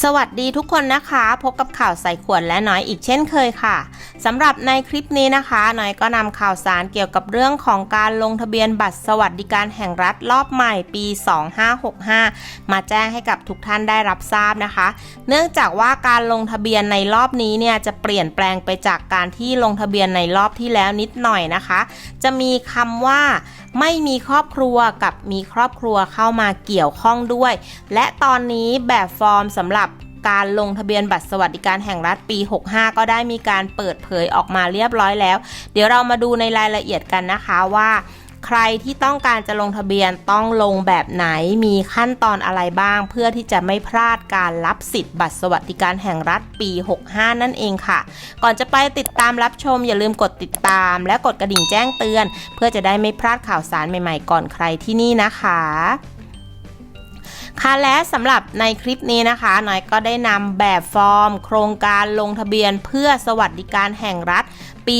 สวัสดีทุกคนนะคะ พบกับข่าวใส่ขวดและน้อยอีกเช่นเคยค่ะสำหรับในคลิปนี้นะคะน้อยก็นำข่าวสารเกี่ยวกับเรื่องของการลงทะเบียนบัตรสวัสดิการแห่งรัฐรอบใหม่ปี 2565 มาแจ้งให้กับทุกท่านได้รับทราบนะคะ เนื่องจากว่าการลงทะเบียนในรอบนี้เนี่ยจะเปลี่ยนแปลงไปจากการที่ลงทะเบียนในรอบที่แล้วนิดหน่อยนะคะ จะมีคำว่า ไม่มีครอบครัวกับมีครอบครัวเข้ามาเกี่ยวข้องด้วย และตอนนี้แบบฟอร์มสำหรับการลงทะเบียนบัตรสวัสดิการแห่งรัฐปี 65 ก็ได้มีการเปิดเผยออกมาเรียบร้อยแล้ว เดี๋ยวเรามาดูในรายละเอียดกันนะคะว่า ใครที่ต้องการจะลงทะเบียนต้องลงแบบไหนมีขั้นตอนอะไรบ้าง เพื่อที่จะไม่พลาดการรับสิทธิ์บัตรสวัสดิการแห่งรัฐปี 65 นั่นเองค่ะ ก่อนจะไปติดตามรับชม อย่าลืมกดติดตาม และกดกระดิ่งแจ้งเตือน เพื่อจะได้ไม่พลาดข่าวสารใหม่ๆ ก่อนใครที่นี่นะคะค่ะและสำหรับในคลิปนี้นะคะหน่อยก็ได้นำแบบฟอร์ม โครงการลงทะเบียนเพื่อสวัสดิการแห่งรัฐ ปี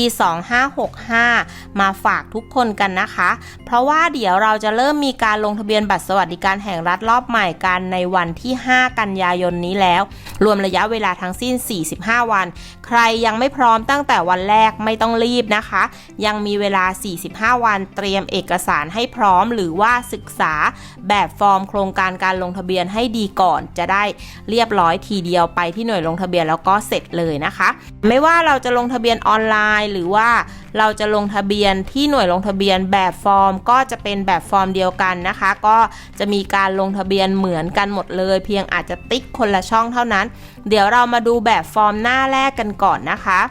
2565 มาฝากทุกคนกันนะคะ เพราะว่าเดี๋ยวเราจะเริ่มมีการลงทะเบียนบัตรสวัสดิการแห่งรัฐรอบใหม่กันในวันที่ 5 กันยายนนี้แล้ว รวมระยะเวลาทั้งสิ้น 45 วันใครยังไม่พร้อมตั้งแต่วันแรกไม่ต้องรีบนะคะ ยังมีเวลา 45 วันเตรียมเอกสารให้พร้อมหรือว่าศึกษาแบบฟอร์มโครงการการลงทะเบียนให้ดีก่อน จะได้เรียบร้อยทีเดียวไปที่หน่วยลงทะเบียนแล้วก็เสร็จเลยนะคะ ไม่ว่าเราจะลงทะเบียนออนไลน์ หรือว่าเราจะลงทะเบียนที่หน่วยลงทะเบียนแบบฟอร์ม ก็จะเป็นแบบฟอร์มเดียวกันนะคะ ก็จะมีการลงทะเบียนเหมือนกันหมดเลย เพียงอาจจะติ๊กคนละช่องเท่านั้น เดี๋ยวเรามาดูแบบฟอร์มหน้าแรกกันก่อนนะคะ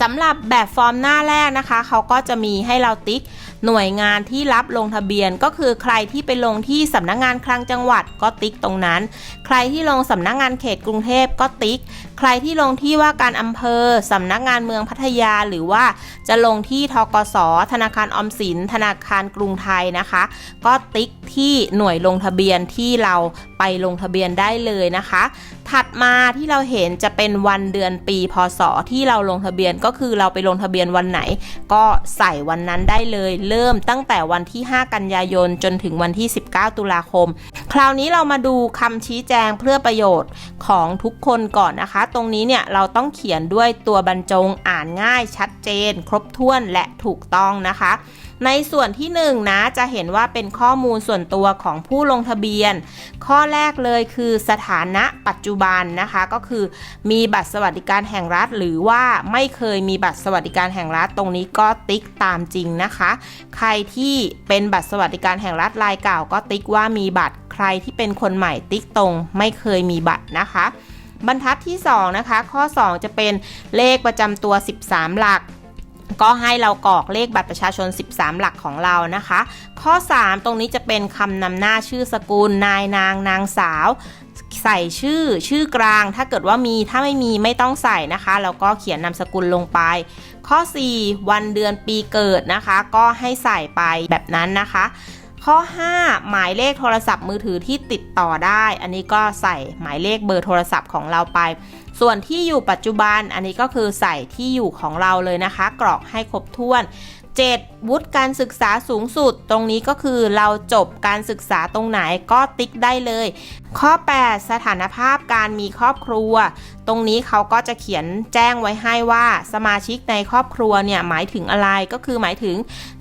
สำหรับแบบฟอร์มหน้าแรกนะคะ เขาก็จะมีให้เราติ๊กหน่วยงานที่รับลงทะเบียนก็คือใครที่ไปลงที่สำนักงงานคลังจังหวัดก็ติ๊กตรงนั้น ใครที่ลงสำนักงงานเขตกรุงเทพก็ติ๊กใครที่ลงที่ว่าการอำเภอสำนักงานเมืองพัทยาหรือว่าจะลงที่ทกส ธนาคารออมสิน ธนาคารกรุงไทยนะคะ ก็ติ๊กที่หน่วยลงทะเบียนที่เราไปลงทะเบียนได้เลยนะคะ ถัดมาที่เราเห็นจะเป็นวันเดือนปีพศที่เราลงทะเบียนก็คือเราไปลงทะเบียนวันไหน ก็ใส่วันนั้นได้เลย เริ่มตั้งแต่วันที่ 5 กันยายนจนถึงวันที่ 19 ตุลาคม คราวนี้เรามาดูคำชี้แจงเพื่อประโยชน์ของทุกคนก่อนนะคะตรงนี้เนี่ยเราต้องเขียนด้วยตัวบรรจงอ่านง่ายชัดเจน ครบถ้วนและถูกต้องนะคะ ในส่วนที่1นนะจะเห็นว่าเป็นข้อมูลส่วนตัวของผู้ลงทะเบียน ข้อแรกเลยคือสถานะปัจจุบันนะคะ ก็คือมีบัตรสวัสดิการแห่งรัฐ หรือว่าไม่เคยมีบัตรสวัสดิการแห่งรัฐตรงนี้ก็ติ๊กตามจริงนะคะ ใครที่เป็นบัตรสวัสดิการแห่งรัฐรายเก่าก็ติ๊กว่ามีบัตรใครที่เป็นคนใหม่ติ๊กตรง ไม่เคยมีบัตรนะคะ บรรทัดที่ 2 นะคะ ข้อ 2 จะเป็นเลขประจำตัว 13 หลัก ก็ให้เรากรอกเลขบัตรประชาชน 13 หลักของเรานะคะ ข้อ 3 ตรงนี้จะเป็นคำนำหน้าชื่อสกุล นายนางนางสาวใส่ชื่อชื่อกลาง ถ้าเกิดว่ามีถ้าไม่มีไม่ต้องใส่นะคะแล้วก็เขียนนามสกุลลงไป ข้อ 4 วันเดือนปีเกิดนะคะ ก็ให้ใส่ไปแบบนั้นนะคะ ข้อ 5 หมายเลขโทรศัพท์มือถือที่ติดต่อได้ อันนี้ก็ใส่หมายเลขเบอร์โทรศัพท์ของเราไป ส่วนที่อยู่ปัจจุบันอันนี้ก็คือใส่ที่อยู่ของเราเลยนะคะ กรอกให้ครบถ้วน 7. วุฒิการศึกษาสูงสุด ตรงนี้ก็คือเราจบการศึกษาตรงไหนก็ติ๊กได้เลย ข้อ 8 สถานภาพการมีครอบครัว ตรงนี้เขาก็จะเขียนแจ้งไว้ให้ว่าสมาชิกในครอบครัวเนี่ยหมายถึงอะไรก็คือหมายถึง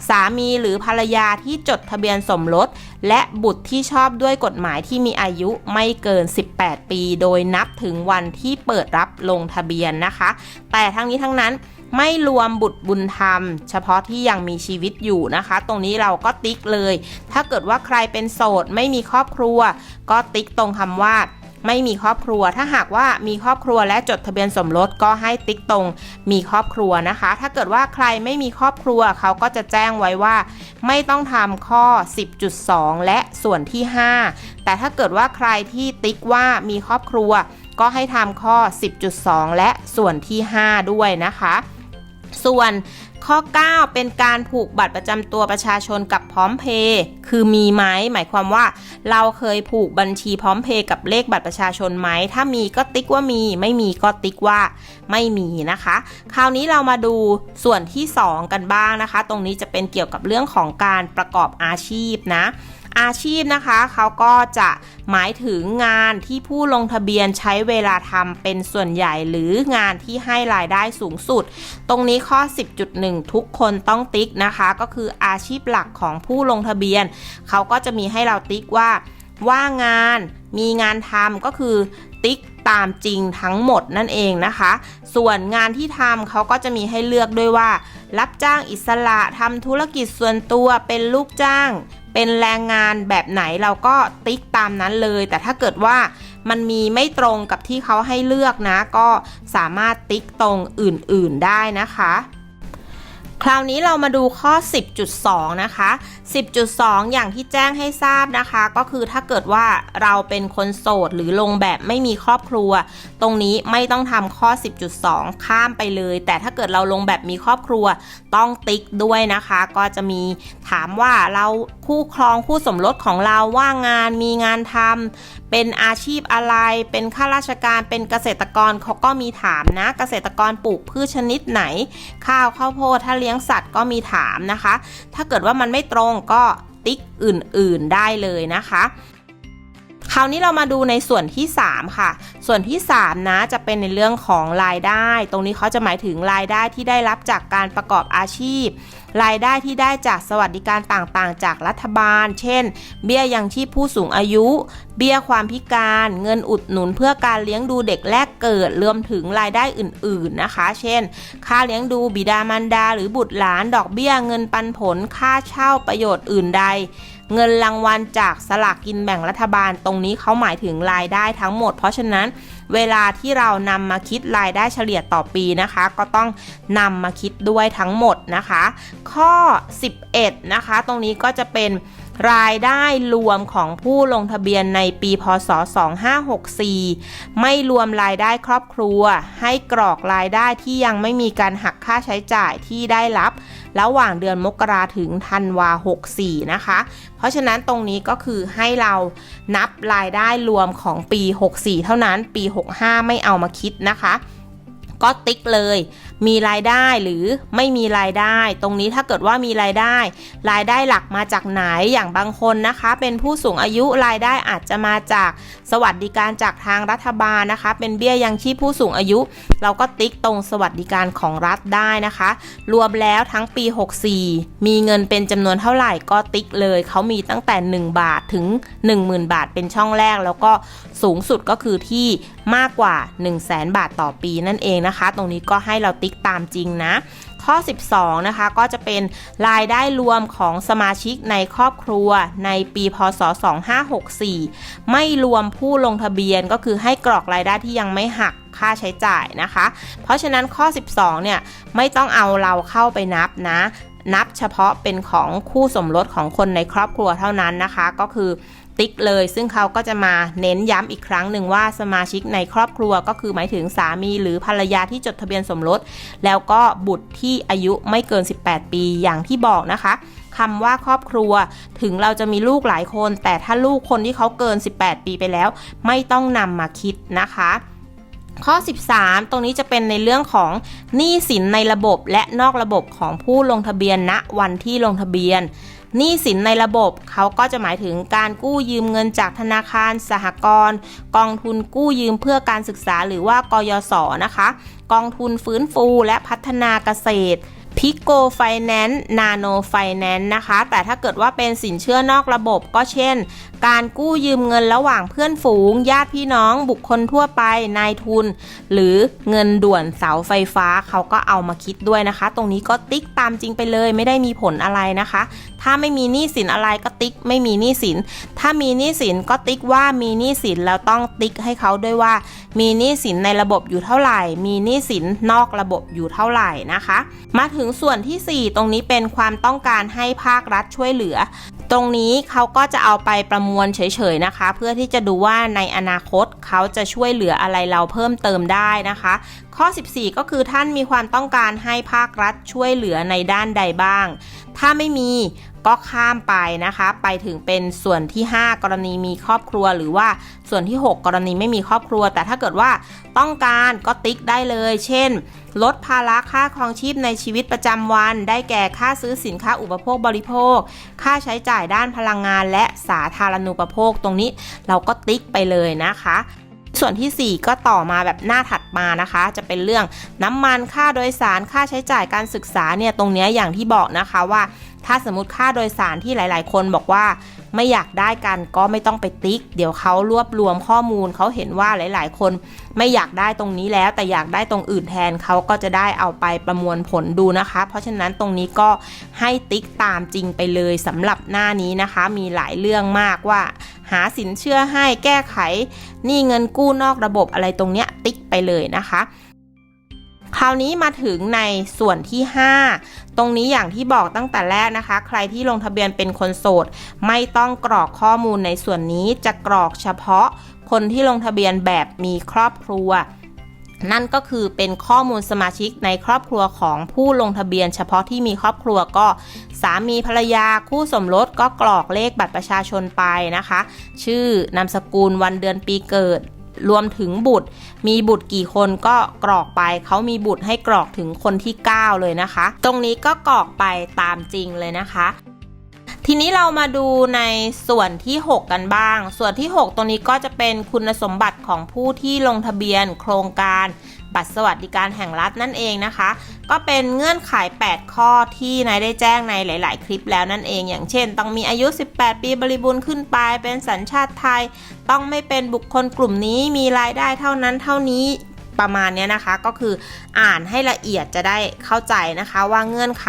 สามีหรือภรรยาที่จดทะเบียนสมรส และบุตรที่ชอบด้วยกฎหมายที่มีอายุไม่เกิน 18 ปี โดยนับถึงวันที่เปิดรับลงทะเบียนนะคะ แต่ทั้งนี้ทั้งนั้น ไม่รวมบุตรบุญธรรม เฉพาะที่ยังมีชีวิตอยู่นะคะ ตรงนี้เราก็ติ๊กเลย ถ้าเกิดว่าใครเป็นโสดไม่มีครอบครัว ก็ติ๊กตรงคำว่าไม่มีครอบครัว ถ้าหากว่ามีครอบครัวและจดทะเบียนสมรสก็ให้ติ๊กตรงมีครอบครัวนะคะ ถ้าเกิดว่าใครไม่มีครอบครัวเขาก็จะแจ้งไว้ว่า ไม่ต้องทำข้อ 10.2 และส่วนที่ 5 แต่ถ้าเกิดว่าใครที่ติ๊กว่ามีครอบครัว ก็ให้ทำข้อ 10.2 และส่วนที่ 5 ด้วยนะคะ ส่วนข้อ 9 เป็นการผูกบัตรประจำตัวประชาชนกับพร้อมเพย์คือมีไหมหมายความว่าเราเคยผูกบัญชีพร้อมเพย์กับเลขบัตรประชาชนไหม ถ้ามีก็ติ๊กว่ามี ไม่มีก็ติ๊กว่าไม่มีนะคะ คราวนี้เรามาดูส่วนที่ 2 กันบ้างนะคะ ตรงนี้จะเป็นเกี่ยวกับเรื่องของการประกอบอาชีพนะอาชีพนะคะเขาก็จะหมายถึงงานที่ผู้ลงทะเบียนใช้เวลาทำเป็นส่วนใหญ่หรืองานที่ให้รายได้สูงสุด ตรงนี้ข้อ 10.1 ทุกคนต้องติ๊กนะคะ ก็คืออาชีพหลักของผู้ลงทะเบียน เขาก็จะมีให้เราติ๊กว่า ว่างงานมีงานทำก็คือ ติ๊กตามจริงทั้งหมดนั่นเองนะคะ ส่วนงานที่ทำเขาก็จะมีให้เลือกด้วยว่า รับจ้างอิสระทำธุรกิจส่วนตัวเป็นลูกจ้าง เป็นแรงงานแบบไหนเราก็ติ๊กตามนั้นเลย แต่ถ้าเกิดว่ามันมีไม่ตรงกับที่เขาให้เลือกนะ ก็สามารถติ๊กตรงอื่นๆได้นะคะ คราวนี้เรามาดูข้อ 10.2 นะคะ 10.2 อย่างที่แจ้งให้ทราบนะคะ ก็คือถ้าเกิดว่าเราเป็นคนโสดหรือลงแบบไม่มีครอบครัว ตรงนี้ไม่ต้องทำข้อ 10.2 ข้ามไปเลย แต่ถ้าเกิดเราลงแบบมีครอบครัวต้องติ๊กด้วยนะคะ ก็จะมีถามว่าเราคู่ครองคู่สมรสของเราว่างงานมีงานทำ เป็นอาชีพอะไร เป็นข้าราชการ เป็นเกษตรกรเขาก็มีถามนะ เกษตรกรปลูกพืชชนิดไหน ข้าวข้าวโพดถ้าเลี้ยงสัตว์ก็มีถามนะคะ ถ้าเกิดว่ามันไม่ตรงก็ติ๊กอื่นๆได้เลยนะคะคราวนี้เรามาดูในส่วนที่ 3 ค่ะ ส่วนที่ 3 นะจะเป็นในเรื่องของรายได้ ตรงนี้เขาจะหมายถึงรายได้ที่ได้รับจากการประกอบอาชีพ รายได้ที่ได้จากสวัสดิการต่างๆ จากรัฐบาล เช่น เบี้ยยังชีพผู้สูงอายุ เบี้ยความพิการ เงินอุดหนุนเพื่อการเลี้ยงดูเด็กแรกเกิด รวมถึงรายได้อื่นๆนะคะ เช่น ค่าเลี้ยงดูบิดามารดา หรือบุตรหลาน ดอกเบี้ยเงินปันผล ค่าเช่าประโยชน์อื่นใดเงินรางวัลจากสลากกินแบ่งรัฐบาลตรงนี้เขาหมายถึงรายได้ทั้งหมด เพราะฉะนั้น เวลาที่เรานำมาคิดรายได้เฉลี่ยต่อปีนะคะ ก็ต้องนำมาคิดด้วยทั้งหมดนะคะ ข้อ 11 นะคะ ตรงนี้ก็จะเป็นรายได้รวมของผู้ลงทะเบียนในปี พศ 2564 ไม่รวมรายได้ครอบครัว ให้กรอกรายได้ที่ยังไม่มีการหักค่าใช้จ่ายที่ได้รับ ระหว่างเดือนมกราถึงธันวา 64 นะคะ เพราะฉะนั้นตรงนี้ก็คือให้เรานับรายได้รวมของปี 64 เท่านั้น ปี 65 ไม่เอามาคิดนะคะ ก็ติ๊กเลย มีรายได้หรือไม่มีรายได้ ตรงนี้ถ้าเกิดว่ามีรายได้ รายได้หลักมาจากไหนอย่างบางคนนะคะ เป็นผู้สูงอายุรายได้อาจจะมาจากสวัสดิการจากทางรัฐบาลนะคะ เป็นเบี้ยยังชีพผู้สูงอายุ เราก็ติ๊กตรงสวัสดิการของรัฐได้นะคะ รวมแล้วทั้งปี 64 มีเงินเป็นจำนวนเท่าไหร่ก็ติ๊กเลยเขามีตั้งแต่ 1 บาทถึง 10,000 บาทเป็นช่องแรกแล้วก็สูงสุดก็คือที่มากกว่า 1 0 0 0 0แบาทต่อปีนั่นเองนะคะ ตรงนี้ก็ให้เราติ๊กตามจริงนะ ข้อ 12 นะคะ ก็จะเป็นรายได้รวมของสมาชิกในครอบครัวในปีพศ 2564 ไม่รวมผู้ลงทะเบียนก็คือให้กรอกรายได้ที่ยังไม่หักค่าใช้จ่ายนะคะ เพราะฉะนั้นข้อ 12 เนี่ย ไม่ต้องเอาเราเข้าไปนับนะนับเฉพาะเป็นของคู่สมรสของคนในครอบครัวเท่านั้นนะคะ ก็คือ ติ๊กเลย ซึ่งเขาก็จะมาเน้นย้ำอีกครั้งหนึ่งว่าสมาชิกในครอบครัวก็คือหมายถึงสามีหรือภรรยาที่จดทะเบียนสมรส แล้วก็บุตรที่อายุไม่เกิน 18 ปีอย่างที่บอกนะคะคำว่าครอบครัวถึงเราจะมีลูกหลายคน แต่ถ้าลูกคนที่เขาเกิน 18 ปีไปแล้ว ไม่ต้องนำมาคิดนะคะข้อ 13 ตรงนี้จะเป็นในเรื่องของหนี้สินในระบบและนอกระบบของผู้ลงทะเบียนณวันที่ลงทะเบียน หนี้สินในระบบ เขาก็จะหมายถึงการกู้ยืมเงินจากธนาคาร สหกรณ์กองทุนกู้ยืมเพื่อการศึกษาหรือว่ากยศนะคะ กองทุนฟื้นฟูและพัฒนาเกษตรพิโกไฟแนนซ์นาโนไฟแนนซ์นะคะ แต่ถ้าเกิดว่าเป็นสินเชื่อนอกระบบก็เช่น การกู้ยืมเงินระหว่างเพื่อนฝูง ญาติพี่น้องบุคคลทั่วไปนายทุน หรือเงินด่วนเสาไฟฟ้าเขาก็เอามาคิดด้วยนะคะ ตรงนี้ก็ติ๊กตามจริงไปเลยไม่ได้มีผลอะไรนะคะ ถ้าไม่มีหนี้สินอะไรก็ติ๊กไม่มีหนี้สิน ถ้ามีหนี้สินก็ติ๊กว่ามีหนี้สินแล้วต้องติ๊กให้เขาด้วยว่า มีหนี้สินในระบบอยู่เท่าไหร่ มีหนี้สินนอกระบบอยู่เท่าไหร่นะคะ มาถึงส่วนที่ 4 ตรงนี้เป็นความต้องการให้ภาครัฐช่วยเหลือ ตรงนี้เขาก็จะเอาไปประมวลเฉยๆนะคะ เพื่อที่จะดูว่าในอนาคตเขาจะช่วยเหลืออะไรเราเพิ่มเติมได้นะคะ ข้อ 14 ก็คือท่านมีความต้องการให้ภาครัฐช่วยเหลือในด้านใดบ้าง ถ้าไม่มี ก็ข้ามไปนะคะ ไปถึงเป็นส่วนที่ 5 กรณีมีครอบครัว หรือว่าส่วนที่ 6 กรณีไม่มีครอบครัว แต่ถ้าเกิดว่าต้องการก็ติ๊กได้เลย เช่น ลดภาระค่าครองชีพในชีวิตประจำวัน ได้แก่ค่าซื้อสินค้าอุปโภคบริโภค ค่าใช้จ่ายด้านพลังงาน และสาธารณูปโภค ตรงนี้เราก็ติ๊กไปเลยนะคะส่วนทีสี่4 ก็ต่อมาแบบหน้าถัดมานะคะ จะเป็นเรื่องน้ำมันค่าโดยสารค่าใช้จ่ายการศึกษาเนี่ยตรงนี้อย่างที่บอกนะคะว่า ถ้าสมมติค่าโดยสารที่หลาย ๆ คนบอกว่าไม่อยากได้กันก็ไม่ต้องไปติ๊ก เดี๋ยวเขารวบรวมข้อมูลเขาเห็นว่าหลาย ๆ คนไม่อยากได้ตรงนี้แล้ว แต่อยากได้ตรงอื่นแทนเขาก็จะได้เอาไปประมวลผลดูนะคะ เพราะฉะนั้นตรงนี้ก็ให้ติ๊กตามจริงไปเลยสำหรับหน้านี้นะคะ มีหลายเรื่องมากว่า หาสินเชื่อให้แก้ไข นี้เงินกู้นอกระบบอะไรตรงเนี้ยติ๊กไปเลยนะคะ คราวนี้มาถึงในส่วนที่ 5 ตรงนี้อย่างที่บอกตั้งแต่แรกนะคะ ใครที่ลงทะเบียนเป็นคนโสด ไม่ต้องกรอกข้อมูลในส่วนนี้จะกรอกเฉพาะคนที่ลงทะเบียนแบบมีครอบครัว นั่นก็คือเป็นข้อมูลสมาชิกในครอบครัวของผู้ลงทะเบียน เฉพาะที่มีครอบครัวก็สามีภรรยาคู่สมรสก็กรอกเลขบัตรประชาชนไปนะคะ ชื่อนามสกุลวันเดือนปีเกิด รวมถึงบุตร มีบุตรกี่คนก็กรอกไป เขามีบุตรให้กรอกถึงคนที่ 9 เลยนะคะ ตรงนี้ก็กรอกไปตามจริงเลยนะคะ ทีนี้เรามาดูในส่วนที่ 6 กันบ้าง ส่วนที่ 6 ตรงนี้ก็จะเป็นคุณสมบัติของผู้ที่ลงทะเบียนโครงการ บัตรสวัสดิการแห่งรัฐนั่นเองนะคะ ก็เป็นเงื่อนไข 8 ข้อที่นายได้แจ้งในหลาย ๆ คลิปแล้วนั่นเอง อย่างเช่น ต้องมีอายุ 18 ปีบริบูรณ์ขึ้นไป เป็นสัญชาติไทย ต้องไม่เป็นบุคคลกลุ่มนี้มีรายได้เท่านั้นเท่านี้ประมาณเนี้ยนะคะก็คืออ่านให้ละเอียดจะได้เข้าใจนะคะ ว่าเงื่อนไข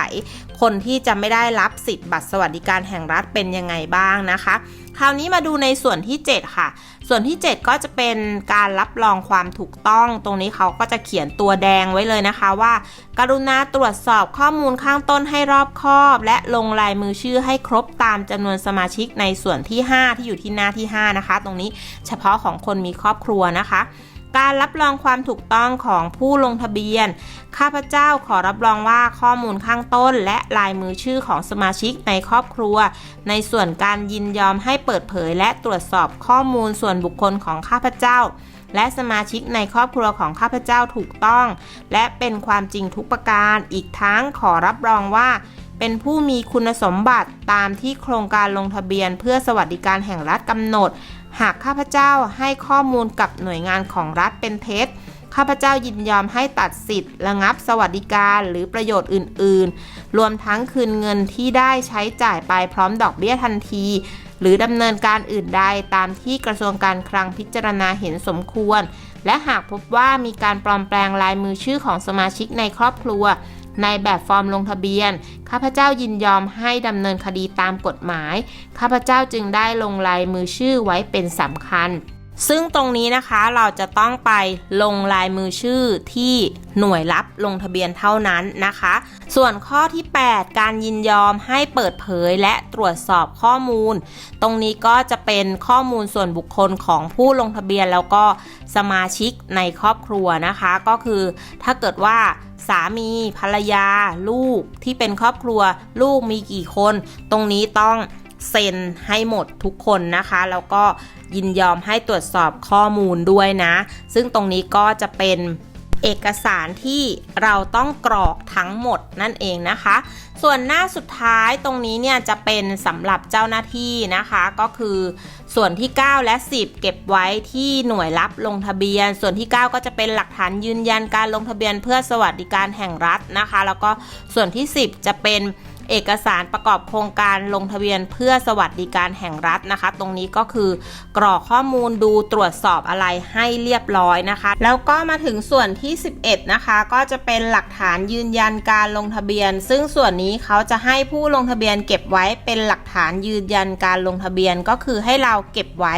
คนที่จะไม่ได้รับสิทธิ์บัตรสวัสดิการแห่งรัฐเป็นยังไงบ้างนะคะ คราวนี้มาดูในส่วนที่ 7 ค่ะ ส่วนที่ 7 ก็จะเป็นการรับรองความถูกต้อง ตรงนี้เขาก็จะเขียนตัวแดงไว้เลยนะคะว่า กรุณาตรวจสอบข้อมูลข้างต้นให้รอบคอบ และลงลายมือชื่อให้ครบตามจำนวนสมาชิกในส่วนที่ 5 ที่อยู่ที่หน้าที่ 5 นะคะ ตรงนี้เฉพาะของคนมีครอบครัวนะคะ การรับรองความถูกต้องของผู้ลงทะเบียน ข้าพเจ้าขอรับรองว่าข้อมูลข้างต้น และลายมือชื่อของสมาชิกในครอบครัว ในส่วนการยินยอมให้เปิดเผย และตรวจสอบข้อมูลส่วนบุคคลของข้าพเจ้า และสมาชิกในครอบครัวของข้าพเจ้าถูกต้อง และเป็นความจริงทุกประการ อีกทั้งขอรับรองว่าเป็นผู้มีคุณสมบัติตามที่โครงการลงทะเบียนเพื่อสวัสดิการแห่งรัฐกำหนด หากข้าพเจ้าให้ข้อมูลกับหน่วยงานของรัฐเป็นเท็จ ข้าพเจ้ายินยอมให้ตัดสิทธิ์ ระงับสวัสดิการหรือประโยชน์อื่น ๆ รวมทั้งคืนเงินที่ได้ใช้จ่ายไปพร้อมดอกเบี้ยทันที หรือดำเนินการอื่นใดตามที่กระทรวงการคลังพิจารณาเห็นสมควร และหากพบว่ามีการปลอมแปลงลายมือชื่อของสมาชิกในครอบครัว ในแบบฟอร์มลงทะเบียน ข้าพเจ้ายินยอมให้ดำเนินคดีตามกฎหมาย ข้าพเจ้าจึงได้ลงลายมือชื่อไว้เป็นสำคัญ ซึ่งตรงนี้นะคะเราจะต้องไปลงลายมือชื่อที่หน่วยรับลงทะเบียนเท่านั้นนะคะ ส่วนข้อที่ 8 การยินยอมให้เปิดเผยและตรวจสอบข้อมูล ตรงนี้ก็จะเป็นข้อมูลส่วนบุคคลของผู้ลงทะเบียนแล้วก็สมาชิกในครอบครัวนะคะ ก็คือถ้าเกิดว่าสามีภรรยา ลูกที่เป็นครอบครัว ลูกมีกี่คน ตรงนี้ต้อง เซ็นให้หมดทุกคนนะคะ แล้วก็ยินยอมให้ตรวจสอบข้อมูลด้วยนะ ซึ่งตรงนี้ก็จะเป็นเอกสารที่เราต้องกรอกทั้งหมดนั่นเองนะคะ ส่วนหน้าสุดท้ายตรงนี้เนี่ยจะเป็นสำหรับเจ้าหน้าที่นะคะ ก็คือส่วนที่ 9 และ 10 เก็บไว้ที่หน่วยรับลงทะเบียน ส่วนที่ 9 ก็จะเป็นหลักฐานยืนยันการลงทะเบียนเพื่อสวัสดิการแห่งรัฐนะคะ แล้วก็ส่วนที่ 10 จะเป็น เอกสารประกอบโครงการลงทะเบียนเพื่อสวัสดิการแห่งรัฐนะคะ ตรงนี้ก็คือกรอกข้อมูลดูตรวจสอบอะไรให้เรียบร้อยนะคะ แล้วก็มาถึงส่วนที่ 11 นะคะ ก็จะเป็นหลักฐานยืนยันการลงทะเบียน ซึ่งส่วนนี้เขาจะให้ผู้ลงทะเบียนเก็บไว้เป็นหลักฐานยืนยันการลงทะเบียนก็คือให้เราเก็บไว้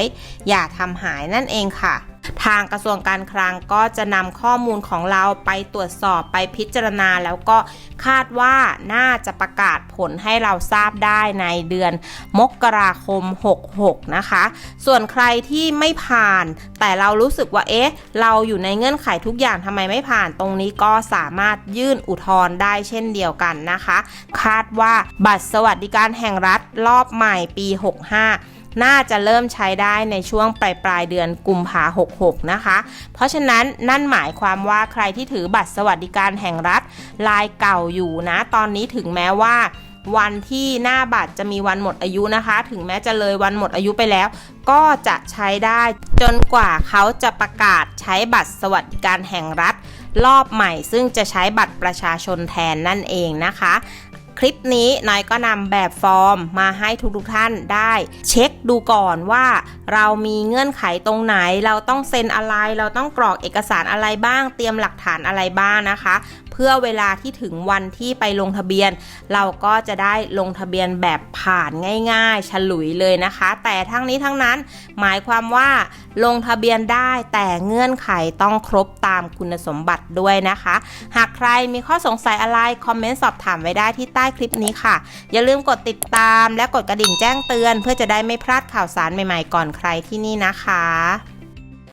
อย่าทำหายนั่นเองค่ะ ทางกระทรวงการคลังก็จะนำข้อมูลของเราไปตรวจสอบไปพิจารณา แล้วก็คาดว่าน่าจะประกาศผลให้เราทราบได้ในเดือนมกราคม 66 นะคะ ส่วนใครที่ไม่ผ่าน แต่เรารู้สึกว่าเอ๊ะ เราอยู่ในเงื่อนไขทุกอย่างทำไมไม่ผ่านตรงนี้ก็สามารถยื่นอุทธรณ์ได้เช่นเดียวกันนะคะ คาดว่าบัตรสวัสดิการแห่งรัฐรอบใหม่ปี 65 น่าจะเริ่มใช้ได้ในช่วงปลายปลายเดือนกุมภา66นะคะ เพราะฉะนั้นนั่นหมายความว่าใครที่ถือบัตรสวัสดิการแห่งรัฐลายเก่าอยู่นะ ตอนนี้ถึงแม้ว่าวันที่หน้าบัตรจะมีวันหมดอายุนะคะ ถึงแม้จะเลยวันหมดอายุไปแล้ว ก็จะใช้ได้จนกว่าเขาจะประกาศใช้บัตรสวัสดิการแห่งรัฐรอบใหม่ ซึ่งจะใช้บัตรประชาชนแทนนั่นเองนะคะ คลิปนี้นายก็นำแบบฟอร์มมาให้ทุกๆท่านได้ เช็คดูก่อนว่าเรามีเงื่อนไขตรงไหน เราต้องเซ็นอะไร เราต้องกรอกเอกสารอะไรบ้าง เตรียมหลักฐานอะไรบ้างนะคะ เพื่อเวลาที่ถึงวันที่ไปลงทะเบียน เราก็จะได้ลงทะเบียนแบบผ่านง่าย ๆ ฉลุยเลยนะคะ แต่ทั้งนี้ทั้งนั้นหมายความว่าลงทะเบียนได้แต่เงื่อนไขต้องครบตามคุณสมบัติด้วยนะคะ หากใครมีข้อสงสัยอะไร คอมเมนต์สอบถามไว้ได้ที่ใต้คลิปนี้ค่ะ อย่าลืมกดติดตามและกดกระดิ่งแจ้งเตือน เพื่อจะได้ไม่พลาดข่าวสารใหม่ๆก่อนใครที่นี่นะคะ